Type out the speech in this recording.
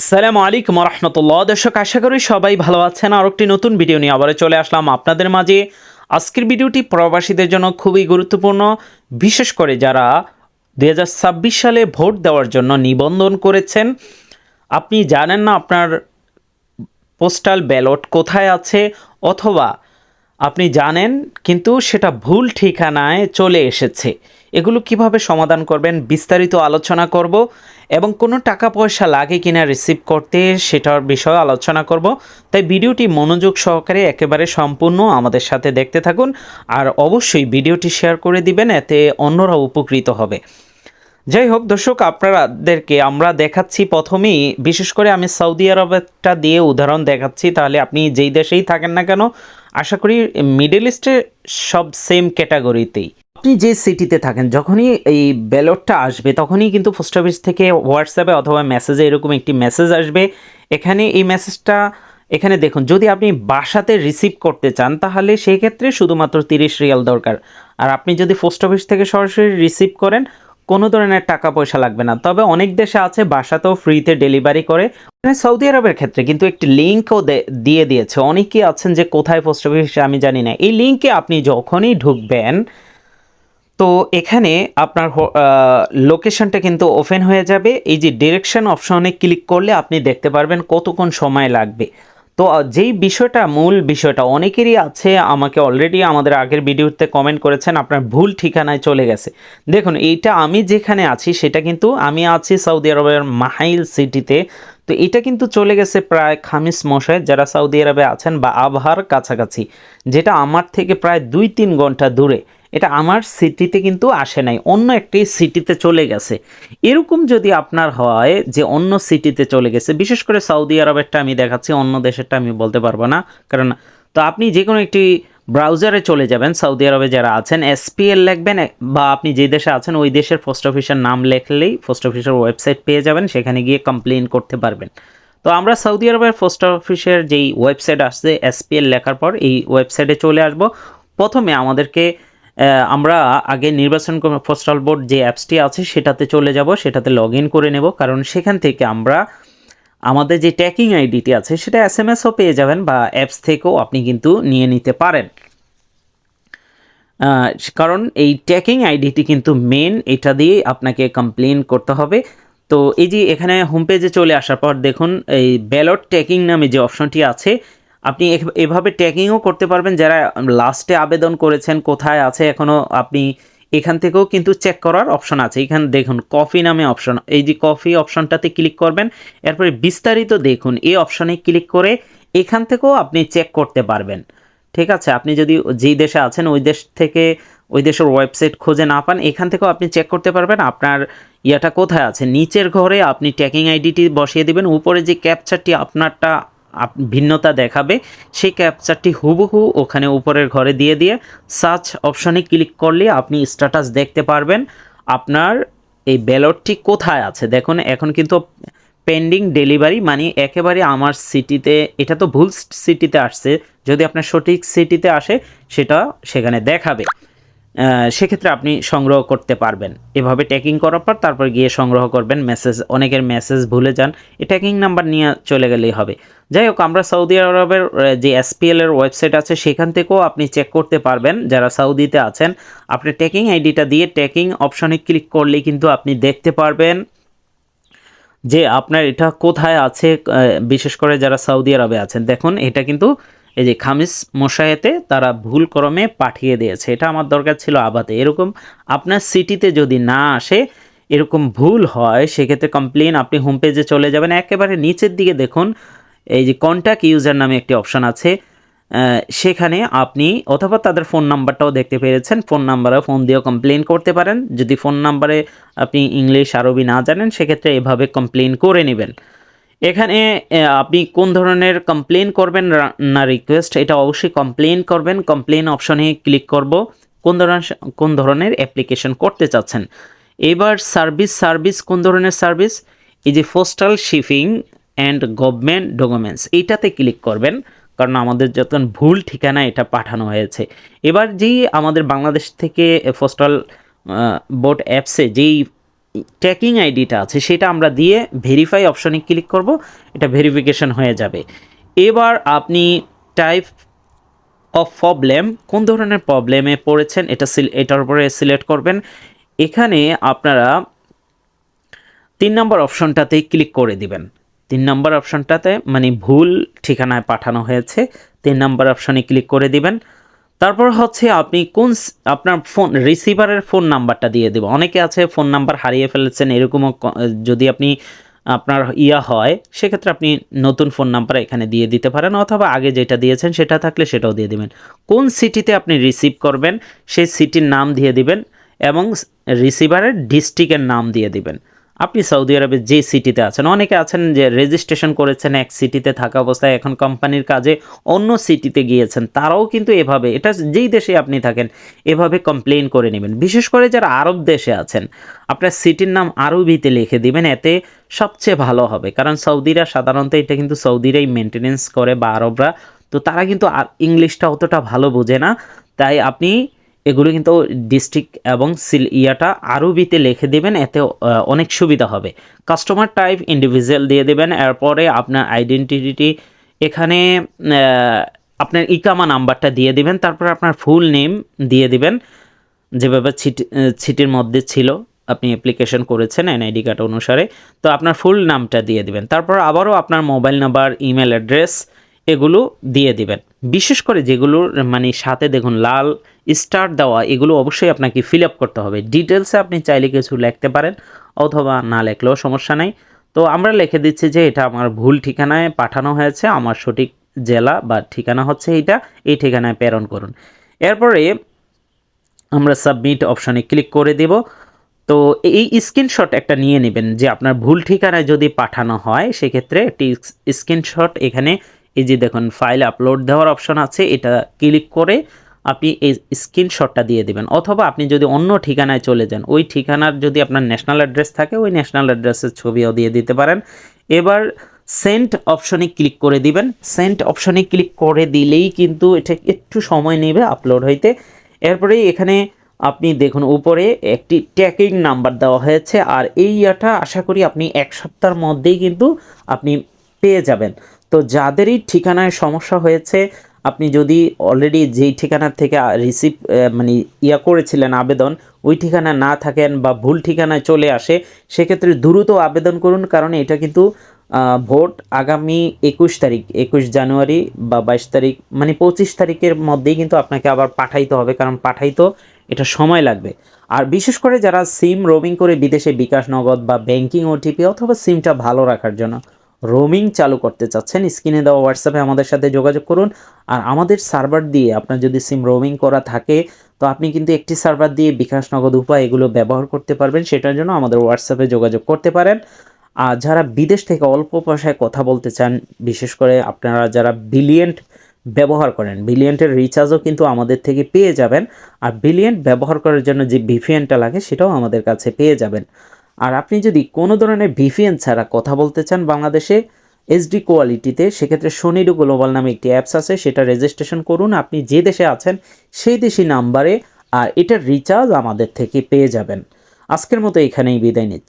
আসসালামু আলাইকুম রহমতুল্লাহ দর্শক, আশা করি সবাই ভালো আছেন। আর একটি নতুন ভিডিও নিয়ে আবার চলে আসলাম আপনাদের মাঝে। আজকের ভিডিওটি প্রবাসীদের জন্য খুবই গুরুত্বপূর্ণ। বিশেষ করে যারা দু হাজার ছাব্বিশ সালে ভোট দেওয়ার জন্য নিবন্ধন করেছেন, আপনি জানেন না আপনার পোস্টাল ব্যালট কোথায় আছে, অথবা আপনি জানেন কিন্তু সেটা ভুল ঠিকানায় চলে এসেছে। এগুলো কীভাবে সমাধান করবেন বিস্তারিত আলোচনা করব এবং কোনো টাকা পয়সা লাগে কিনা রিসিভ করতে সেটার বিষয়ে আলোচনা করব। তাই ভিডিওটি মনোযোগ সহকারে একেবারে সম্পূর্ণ আমাদের সাথে দেখতে থাকুন আর অবশ্যই ভিডিওটি শেয়ার করে দিবেন, এতে অন্যরা উপকৃত হবে। যাই হোক, দর্শক আপনাদেরকে আমরা দেখাচ্ছি প্রথমেই, বিশেষ করে আমি সৌদি আরবেরটা দিয়ে উদাহরণ দেখাচ্ছি, তাহলে আপনি যেই দেশেই থাকেন না কেন, আশা করি মিডল ইস্টে সব সেম ক্যাটাগরিতেই আপনি যে সিটিতে থাকেন, যখনই এই ব্যালটটা আসবে, তখনই কিন্তু পোস্ট অফিস থেকে হোয়াটসঅ্যাপে অথবা মেসেজে এরকম একটি মেসেজ আসবে। এখানে এই মেসেজটা এখানে দেখুন, যদি আপনি বাসাতে রিসিভ করতে চান, তাহলে সেই ক্ষেত্রে শুধুমাত্র তিরিশ রিয়াল দরকার। আর আপনি যদি পোস্ট অফিস থেকে সরাসরি রিসিভ করেন, কোনো ধরনের টাকা পয়সা লাগবে না। তবে অনেক দেশে আছে, বাসাতেও ফ্রিতে ডেলিভারি করে। মানে সৌদি আরবের ক্ষেত্রে কিন্তু একটি লিঙ্কও দিয়ে দিয়েছে। অনেকেই আছেন যে কোথায় পোস্ট অফিস আমি জানি না। এই লিঙ্কে আপনি যখনই ঢুকবেন তো এখানে আপনার লোকেশনটা কিন্তু ওপেন হয়ে যাবে। এই যে ডিরেকশন অপশনে ক্লিক করলে আপনি দেখতে পারবেন কতক্ষণ সময় লাগবে। তো যেই বিষয়টা মূল বিষয়টা, অনেকেরই আছে, আমাকে অলরেডি আমাদের আগের ভিডিওতে কমেন্ট করেছেন, আপনার ভুল ঠিকানায় চলে গেছে। দেখুন, এইটা আমি যেখানে আছি, সেটা কিন্তু আমি আছি সৌদি আরবের মাহাইল সিটিতে তো এটা কিন্তু চলে গেছে প্রায় খামিস মশায় যারা সৌদি আরবে আছেন বা আবহার কাছাকাছি, যেটা আমার থেকে প্রায় দুই তিন ঘণ্টা দূরে। এটা আমার সিটিতে কিন্তু আসে নাই, অন্য একটি সিটিতে চলে গেছে। এরকম যদি আপনার হয় যে অন্য সিটিতে চলে গেছে, বিশেষ করে সৌদি আরবেরটা আমি দেখাচ্ছি, অন্য দেশেরটা আমি বলতে পারব না, কারণ তো আপনি যে কোনো একটি ব্রাউজারে চলে যাবেন সৌদি আরবে যারা আছেন এসপিএল লিখবেন বা আপনি যে দেশে আছেন, ওই দেশের পোস্ট অফিসের নাম লেখলেই পোস্ট অফিসের ওয়েবসাইট পেয়ে যাবেন, সেখানে গিয়ে কমপ্লেন করতে পারবেন। তো আমরা সৌদি আরবের পোস্ট অফিসের যেই ওয়েবসাইট আসছে এসপিএল লেখার পর এই ওয়েবসাইটে চলে আসব। প্রথমে আমাদেরকে আমরা আগে নির্বাচন পোস্টাল বোর্ড যে অ্যাপসটি আছে, সেটাতে চলে যাব, সেটাতে লগ করে নেব। কারণ সেখান থেকে আমরা আমাদের যে ট্যাকিং আইডিটি আছে, সেটা এস এম এসও পেয়ে যাবেন বা অ্যাপস থেকেও আপনি কিন্তু নিয়ে নিতে পারেন। কারণ এই ট্যাকিং আইডিটি কিন্তু মেন এটা দিয়ে আপনাকে কমপ্লেন করতে হবে। তো এই যে এখানে হোম পেজে চলে আসার পর দেখুন, এই ব্যালট ট্যাকিং নামে যে অপশনটি আছে আপনি এভাবে ট্যাকিংও করতে পারবেন। যারা লাস্টে আবেদন করেছেন, কোথায় আছে এখনও আপনি এখান থেকেও কিন্তু চেক করার অপশন আছে। এখানে, দেখুন কফি নামে অপশন এই যে কফি অপশনটাতে ক্লিক করবেন, এরপরে বিস্তারিত দেখুন। এই অপশনে ক্লিক করে এখান থেকেও আপনি চেক করতে পারবেন। ঠিক আছে? আপনি যদি যেই দেশে আছেন, ওই দেশ থেকে, ওই দেশের ওয়েবসাইট খুঁজে না পান, এখান থেকেও আপনি চেক করতে পারবেন। আপনার ইয়াটা কোথায় আছে? নিচের ঘরে আপনি ট্যাকিং আইডিটি বসিয়ে দিবেন। উপরে যে ক্যাপচারটি আপনারটা ভিন্নতা দেখাবে, সেই ক্যাপচারটি হুবহু ওখানে উপরের ঘরে দিয়ে দিয়ে সার্চ অপশানে ক্লিক করলে আপনি স্ট্যাটাস দেখতে পারবেন। আপনার এই ব্যালটটি কোথায় আছে? দেখুন, এখন কিন্তু পেন্ডিং ডেলিভারি মানে একেবারে আমার সিটিতে এটা তো ভুল সিটিতে আসছে, যদি আপনার সঠিক সিটিতে আসে, সেটা সেখানে দেখাবে। সেক্ষেত্রে আপনি সংগ্রহ করতে পারবেন। এভাবে ট্যাকিং করার পর তারপর গিয়ে সংগ্রহ করবেন মেসেজ অনেকের মেসেজ ভুলে যান। এই ট্যাকিং নাম্বার নিয়ে চলে গেলেই হবে। যাই হোক, আমরা সৌদি আরবের যে এসপিএল এর ওয়েবসাইট আছে, সেখান থেকেও আপনি চেক করতে পারবেন। যারা সৌদিতে আছেন, আপনি ট্যাকিং আইডিটা দিয়ে ট্যাকিং অপশনে ক্লিক করলেই কিন্তু আপনি দেখতে পারবেন যে আপনার এটা কোথায় আছে। বিশেষ করে যারা সৌদি আরবে আছেন। দেখুন, এটা কিন্তু এই যে খামিস মশায়েতে তারা ভুল ক্রমে পাঠিয়ে দিয়েছে। এটা আমার দরকার ছিল আবাতে। এরকম আপনার সিটিতে যদি না আসে, এরকম ভুল হয়, সেক্ষেত্রে কমপ্লেন আপনি হোম পেজে চলে যাবেন। একেবারে নিচের দিকে দেখুন, এই যে কন্ট্যাক্ট ইউজার নামে একটি অপশান আছে। সেখানে আপনি অথবা তাদের ফোন নাম্বারটাও দেখতে পেরেছেন। ফোন নাম্বারে ফোন দিয়েও কমপ্লেন করতে পারেন। যদি ফোন নাম্বারে আপনি ইংলিশ আরবি না জানেন, সেক্ষেত্রে এভাবে কমপ্লেন করে নেবেন। এখানে আপনি কোন ধরনের কমপ্লেন করবেন না রিকোয়েস্ট এটা অবশ্যই কমপ্লেন করবেন। কমপ্লেন অপশনে ক্লিক করব। কোন ধরনের কোন ধরনের অ্যাপ্লিকেশন করতে চাচ্ছেন। এবার সার্ভিস সার্ভিস কোন ধরনের সার্ভিস এই যে postal shipping and government documents এইটাতে ক্লিক করবেন। কারণ আমাদের যখন ভুল ঠিকানা এটা পাঠানো হয়েছে। এবার যেই আমাদের বাংলাদেশ থেকে পোস্টাল বোর্ড অ্যাপসে যেই ট্র্যাকিং আইডিটা আছে, সেটা আমরা দিয়ে ভেরিফাই অপশনে ক্লিক করব, এটা ভেরিফিকেশন হয়ে যাবে। এবার আপনি টাইপ অফ প্রবলেম কোন ধরনের প্রবলেমে পড়েছেন, এটা এটার উপরে সিলেক্ট করবেন। এখানে আপনারা তিন নম্বর অপশনটাতেই ক্লিক করে দিবেন। তিন নম্বর অপশনটাতে মানে ভুল ঠিকানায় পাঠানো হয়েছে, তিন নম্বর অপশনে ক্লিক করে দিবেন। তারপর হচ্ছে আপনি কোন আপনার ফোন রিসিভারের ফোন নাম্বারটা দিয়ে দেবো। অনেকে আছে ফোন নাম্বার হারিয়ে ফেলেছেন এরকমও যদি আপনি আপনার ইয়া হয়, সেক্ষেত্রে আপনি নতুন ফোন নাম্বার এখানে দিয়ে দিতে পারেন অথবা আগে যেটা দিয়েছেন সেটা থাকলে সেটাও দিয়ে দিবেন। কোন সিটিতে আপনি রিসিভ করবেন, সেই সিটির নাম দিয়ে দিবেন এবং রিসিভারের ডিস্ট্রিক্টের নাম দিয়ে দিবেন। আপনি সৌদি আরবের যে সিটিতে আছেন, অনেকে আছেন যে রেজিস্ট্রেশন করেছেন এক সিটিতে থাকা অবস্থায়, এখন কোম্পানির কাজে অন্য সিটিতে গিয়েছেন, তারাও কিন্তু এভাবে, এটা যেই দেশে আপনি থাকেন, এভাবে কমপ্লেন করে নেবেন। বিশেষ করে যারা আরব দেশে আছেন, আপনার সিটির নাম আরবিতে লিখে দিবেন, এতে সবচেয়ে ভালো হবে, কারণ সৌদিরা সাধারণত এটা কিন্তু সৌদিরাই মেনটেনেন্স করে বা আরবরা, তো তারা কিন্তু ইংলিশটা অতটা ভালো বোঝে না, তাই আপনি এগুলো কিন্তু ডিস্ট্রিক্ট এবং সিল ইয়াটা আরবিতে লিখে দেবেন, এতে অনেক সুবিধা হবে। কাস্টমার টাইপ ইন্ডিভিজুয়াল দিয়ে দেবেন, এরপরে আপনার আইডেন্টিটি এখানে আপনার ইকামা নাম্বারটা দিয়ে দিবেন, তারপর আপনার ফুল নেম দিয়ে দিবেন। যেভাবে ছিটি, ছিটির মধ্যে ছিল, আপনি অ্যাপ্লিকেশন করেছেন এনআইডি কার্ড অনুসারে, তো আপনার ফুল নামটা দিয়ে দিবেন। তারপর আবারও আপনার মোবাইল নাম্বার ইমেল অ্যাড্রেস এগুলো দিয়ে দিবেন। বিশেষ করে যেগুলোর মানে সাথে দেখুন লাল স্টার দেওয়া, এগুলো অবশ্যই আপনাকে ফিল আপ করতে হবে। ডিটেলসে আপনি চাইলে কিছু লিখতে পারেন অথবা না লেখলেও সমস্যা নাই। তো আমরা লিখে দিচ্ছি যে এটা আমার ভুল ঠিকানায় পাঠানো হয়েছে, আমার সঠিক জেলা বা ঠিকানা হচ্ছে এইটা, এই ঠিকানায় প্রেরণ করুন। এরপরে আমরা সাবমিট অপশনে ক্লিক করে দেব। তো এই স্ক্রিনশট একটা নিয়ে নেবেন যে আপনার ভুল ঠিকানায় যদি পাঠানো হয়, সেক্ষেত্রে একটি স্ক্রিনশট এখানে এই যে দেখুন ফাইল আপলোড দেওয়ার অপশন আছে, এটা ক্লিক করে আপনি এই স্ক্রিনশটটা দিয়ে দিবেন। অথবা আপনি যদি অন্য ঠিকানায় চলে যান, ওই ঠিকানার যদি আপনার ন্যাশনাল অ্যাড্রেস থাকে, ওই ন্যাশনাল অ্যাড্রেসের ছবিও দিয়ে দিতে পারেন। এবার সেন্ট অপশনে ক্লিক করে দিবেন। সেন্ট অপশনে ক্লিক করে দিলেই কিন্তু এটা একটু সময় নেবে আপলোড হইতে। এরপরে এখানে আপনি দেখুন, উপরে একটি ট্র্যাকিং নাম্বার দেওয়া হয়েছে, আর এই ইয়াটা আশা করি আপনি এক সপ্তাহের মধ্যেই কিন্তু আপনি পেয়ে যাবেন। তো যাদেরই ঠিকানায় সমস্যা হয়েছে, আপনি যদি অলরেডি যেই ঠিকানার থেকে রিসিভ মানে ইয়া করেছিলেন আবেদন, ওই ঠিকানা না থাকেন বা ভুল ঠিকানায় চলে আসে, সেক্ষেত্রে দ্রুত আবেদন করুন, কারণ এটা কিন্তু ভোট আগামী একুশ তারিখ, একুশ জানুয়ারি বা বাইশ তারিখ মানে পঁচিশ তারিখের মধ্যেই কিন্তু আপনাকে আবার পাঠাইতে হবে, কারণ পাঠাইতো এটা সময় লাগবে। আর বিশেষ করে যারা সিম রোমিং করে বিদেশে বিকাশ নগদ বা ব্যাংকিং ওটিপি অথবা সিমটা ভালো রাখার জন্য রোমিং চালু করতে চাচ্ছেন, স্ক্রিনে দেওয়া হোয়াটসঅ্যাপে আমাদের সাথে যোগাযোগ করুন। আর আমাদের সার্ভার দিয়ে আপনার যদি সিম রোমিং করা থাকে, তো আপনি কিন্তু একটি সার্ভার দিয়ে বিকাশ নগদ উপায় এগুলো ব্যবহার করতে পারবেন, সেটার জন্য আমাদের হোয়াটসঅ্যাপে যোগাযোগ করতে পারেন। আর যারা বিদেশ থেকে অল্প পয়সায় কথা বলতে চান, বিশেষ করে আপনারা যারা বিলিয়েন্ট ব্যবহার করেন বিলিয়েন্টের রিচার্জও কিন্তু আমাদের থেকে পেয়ে যাবেন। আর বিলিয়েন্ট ব্যবহার করার জন্য যে ভিপিএনটা লাগে, সেটাও আমাদের কাছে পেয়ে যাবেন। আর আপনি যদি কোনো ধরনের ভিপিএন ছাড়া কথা বলতে চান বাংলাদেশে এসডি কোয়ালিটিতে সেক্ষেত্রে সোনিডো গ্লোবাল নামে একটি অ্যাপস আছে, সেটা রেজিস্ট্রেশন করুন। আপনি যে দেশে আছেন, সেই দেশি নাম্বারে আর এটার রিচার্জ আমাদের থেকে পেয়ে যাবেন। আজকের মতো এখানেই বিদায় নিচ্ছি।